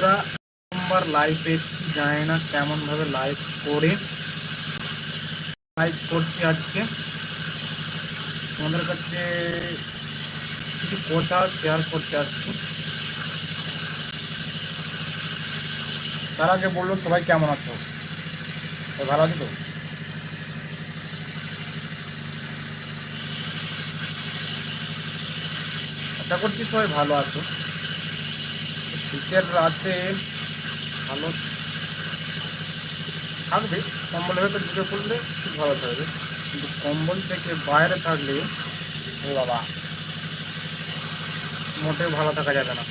বন্ধুরা প্রথমবার লাইভ এসেছি, জানি না কেমনভাবে লাইভ করে। লাইভ করছি আজকে। তোমাদের কাছে কিছু কথা শেয়ার করতে আসছি। তার আগে বলল, সবাই কেমন আছো? ভালো আছো আশা করছি সবাই ভালো আছো। শীতের রাতে ভালো থাকবে, কম্বলের ভেতর ঢুকে পড়লে খুব ভালো থাকবে। কিন্তু কম্বল থেকে বাইরে থাকলে বাবা, মোটেও ভালো থাকা যাবে না।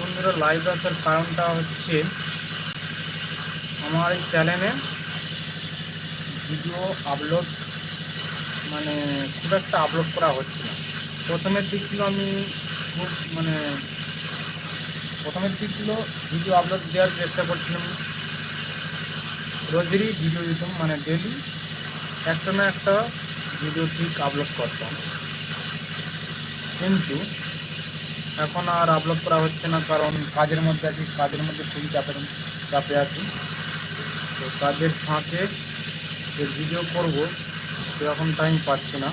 বন্ধুরা লাইভ আসার কারণটা হচ্ছে আমার এই চ্যানেলে ভিডিও আপলোড মানে খুব একটা আপলোড করা হচ্ছে না প্রথমের দিকগুলো আমি খুব মানে প্রথমের দিকগুলো ভিডিও আপলোড দেওয়ার চেষ্টা করছিলাম রোজেরই ভিডিও দিতাম মানে ডেলি একটা না একটা ভিডিও ঠিক আপলোড করতাম কিন্তু এখন আর আপলোড করা হচ্ছে না কারণ কাজের মধ্যে আছি কাজের মধ্যে খুবই চাপের চাপে আছি তো কাজের ফাঁকে যে ভিডিও করব সেরকম টাইম পাচ্ছি না।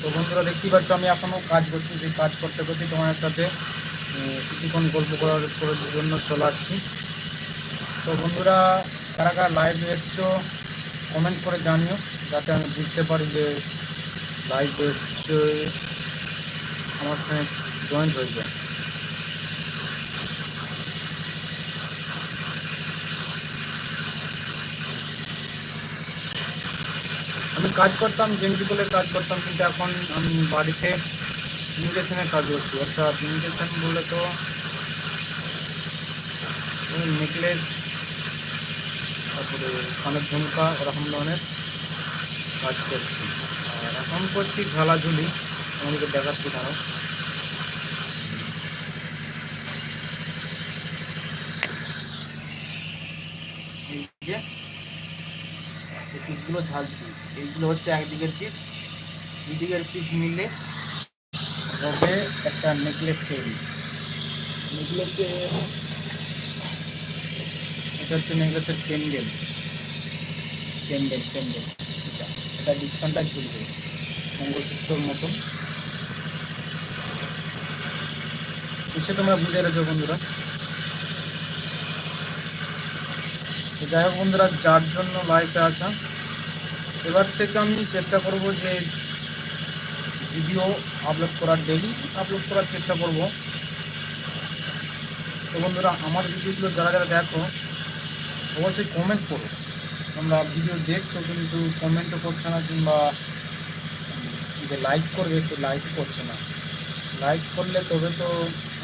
তো বন্ধুরা, দেখতেই পাচ্ছ, আমি এখনও কাজ করছি সেই কাজ করতে করতে তোমাদের সাথে কিছুক্ষণ গল্প করার করার জন্য চলে আসছি। তো বন্ধুরা, কারা কারা লাইভ এসছো কমেন্ট করে জানিও, যাতে আমি বুঝতে পারি যে লাইভ এসছে, আমার সঙ্গে জয়েন্ট হয়ে যায় আমি কাজ করতাম জেন্টিকলের কাজ করতাম, কিন্তু এখন আমি বাড়িতে ইমিগ্রেশনের কাজ করছি। অর্থাৎ ইমিগ্রেশন বলে তো নেকলেস তারপরে কানের ঝুমকা ওরকম ধরনের কাজ করছি। আর এখন করছি ঝালাঝুলি। আমাদেরকে দেখাচ্ছি তারাও যে এই পিসগুলো ঝালছি এইগুলো হচ্ছে একদিকের পিস দুদিকের পিস মিলে হবে একটা নেকলেস তৈরি। নেকলেসে এটা হচ্ছে নেকলেসের প্যান্ডেল প্যান্ডেল প্যান্ডেল এটা এটা ঝুলবে। মঙ্গলসূত্রর মতন। এসে তোমরা বুঝে রেখো বন্ধুরা। যাই হোক বন্ধুরা, যার জন্য লাইভে আসা। এবার থেকে আমি চেষ্টা করব যে ভিডিও আপলোড করার ডেলি আপলোড করার চেষ্টা করব। তো বন্ধুরা, আমার ভিডিওগুলো যারা যারা দেখো, অবশ্যই কমেন্ট করো। তোমরা ভিডিও দেখছ কিন্তু কমেন্টও করছে না কিংবা যে লাইক করবে সে লাইক করছে না। লাইক করলে তবে তো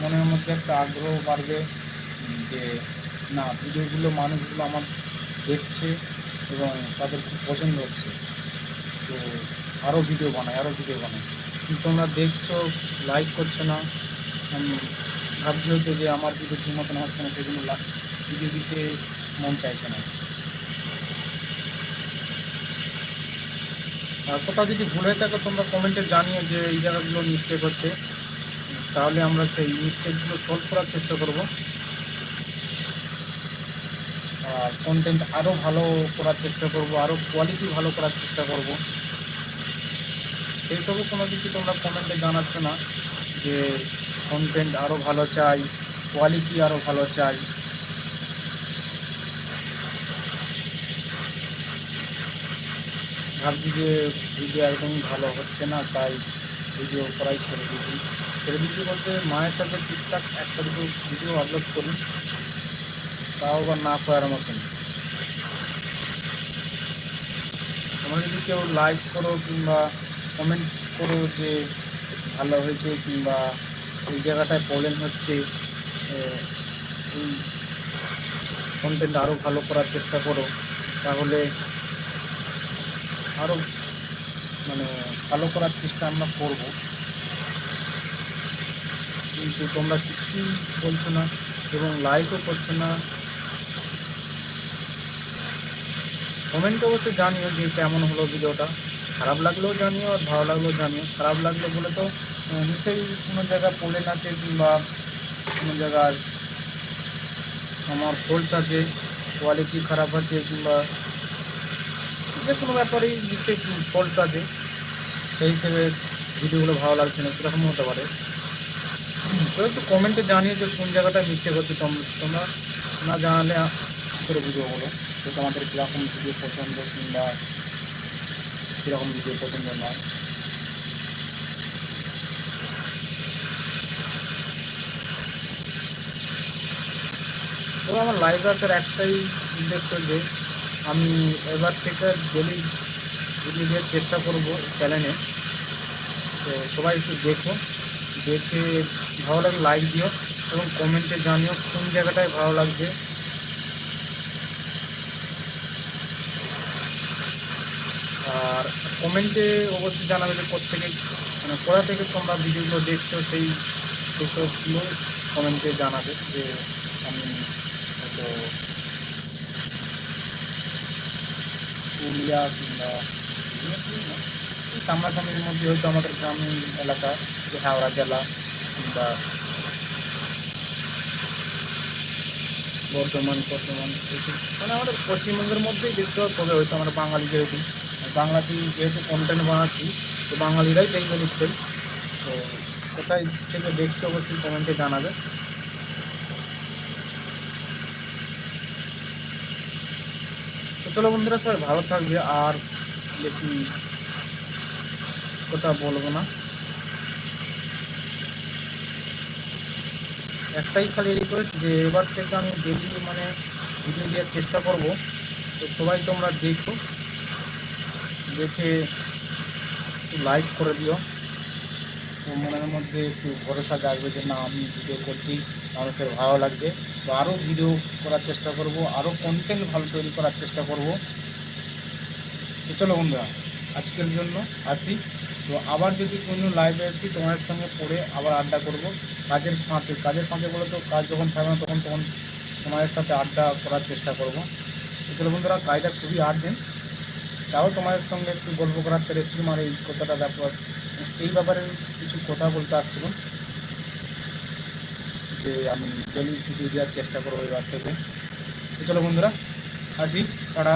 মনের মধ্যে একটা আগ্রহ বাড়বে যে না, ভিডিওগুলো মানুষগুলো আমার দেখছে এবং তাদের খুব পছন্দ হচ্ছে। তো আরও ভিডিও বানাই আরও ভিডিও বানাই। কিন্তু তোমরা দেখছ লাইক করছ না ভাবছি হয়তো যে আমার ভিডিও ঠিক মতন হচ্ছে না, সেজন্য ভিডিও দিতে মন চাইছে না। আর কোথাও যদি ভুল হয়ে থাকে, তোমরা কমেন্টে জানিও যে এই জায়গাগুলো মিস্টেক হচ্ছে। তাহলে আমরা সেই মিস্টেকগুলো সলভ করার চেষ্টা করব। কন্টেন্ট আরও ভালো করার চেষ্টা করব আরও কোয়ালিটি ভালো করার চেষ্টা করব। সেই সবও কোনো কিছু তোমরা কমেন্টে জানাচ্ছ না যে কন্টেন্ট আরও ভালো চাই কোয়ালিটি আরও ভালো চাই। ভাবছি যে ভিডিও একদমই ভালো হচ্ছে না, তাই ভিডিও করাই ছেড়ে দিয়েছি ছেড়ে দিচ্ছি বলতে মায়ের সাথে ঠিকঠাক একটা দুটো ভিডিও আপলোড করি। তাও আবার না করার মতন। তোমরা যদি কেউ লাইক করো কিংবা কমেন্ট করো যে ভালো হয়েছে কিংবা এই জায়গাটায় প্রবলেম হচ্ছে এই কন্টেন্ট আরও ভালো করার চেষ্টা করো, তাহলে আরও মানে ভালো করার চেষ্টা আমরা করব। কিন্তু তোমরা কিছুই বলছো না এবং লাইকও করছ না। কমেন্টে অবশ্যই জানিও যে কেমন হলো ভিডিওটা। খারাপ লাগলেও জানিও আর ভালো লাগলেও জানিও। খারাপ লাগলে বলে তো নিশ্চয়ই কোনো জায়গায় পড়ে আছে কিংবা কোনো জায়গায় আমার ফোল্ডস আছে কোয়ালিটি খারাপ আছে কিংবা যে কোনো ব্যাপারেই নিশ্চয়ই ফোল্ডস আছে। সেই হিসেবে ভিডিওগুলো ভালো লাগছে না সেরকম হতে পারে। তো একটু কমেন্টে জানিয়ে যে কোন জায়গাটা মিস্টেক হচ্ছে। তোম- তোমরা না জানালে করে ভিডিওগুলো তো তোমাদের কীরকম ভিডিও পছন্দ কিংবা কীরকম ভিডিও পছন্দ নয়? আমার লাইভ আসার একটাই উদ্দেশ্য যে, আমি এবার থেকে ডেলি দেওয়ার চেষ্টা করব চ্যানেলে তো সবাই একটু দেখো, দেখে ভালো লাগলে লাইক দিও এবং কমেন্টে জানিও কোন জায়গাটায় ভালো লাগছে। আর কমেন্টে অবশ্যই জানাবে যে কোথেকে মানে কোথা থেকে তোমরা ভিডিওগুলো দেখছ, সেই সেসবগুলো কমেন্টে জানাবে যে আমি হয়তো পুরুলিয়া কিংবা সামনাসামনির মধ্যে হয়তো আমাদের গ্রামীণ এলাকা, যে হাওড়া জেলা কিংবা বর্ধমান বর্ধমান মানে আমাদের পশ্চিমবঙ্গের মধ্যেই দেখতে হবে তবে হয়তো আমরা বাঙালি যেহেতু। বাংলাতেই যেহেতু কন্টেন্ট বানাচ্ছি, তো বাঙালিরাই দেখবে নিশ্চয়ই। তো কোথায় থেকে দেখছ অবশ্যই কমেন্টে জানাবে। তো চলো বন্ধুরা, সবাই ভালো থাকবে, আর বেশি কথা বলব না। একটাই খালি রিকোয়েস্ট যে, এবার থেকে আমি ডেলি মানে ভিডিও দেওয়ার চেষ্টা করব। তো সবাই তোমরা দেখো। দেখে লাইক করে দিও। মনের মধ্যে একটু ভরসা জাগবে যে, না, আমি ভিডিও করছি, মানুষের ভালো লাগছে। তো আরও ভিডিও করার চেষ্টা করব আরও কন্টেন্ট ভালো তৈরি করার চেষ্টা করব। তো চলো বন্ধুরা, আজকের জন্য আসি। তো আবার যদি কোনো লাইভে আসি, তোমাদের সঙ্গে পড়ে আবার আড্ডা করব। কাজের ফাঁকে কাজের ফাঁকে বলে তো, কাজ যখন থাকবে না তখন তখন তোমাদের সাথে আড্ডা করার চেষ্টা করব। তো চলো বন্ধুরা, কাজটা খুবই আর্জেন্ট তাও তোমাদের সঙ্গে একটু গল্প করার পেরেছি আর এই কথাটা ব্যাপার এই ব্যাপারে কিছু কথা বলতে আসছিল। যে আমি জলি ছুটি দেওয়ার চেষ্টা করব এবার থেকে চলো বন্ধুরা, আসি তারা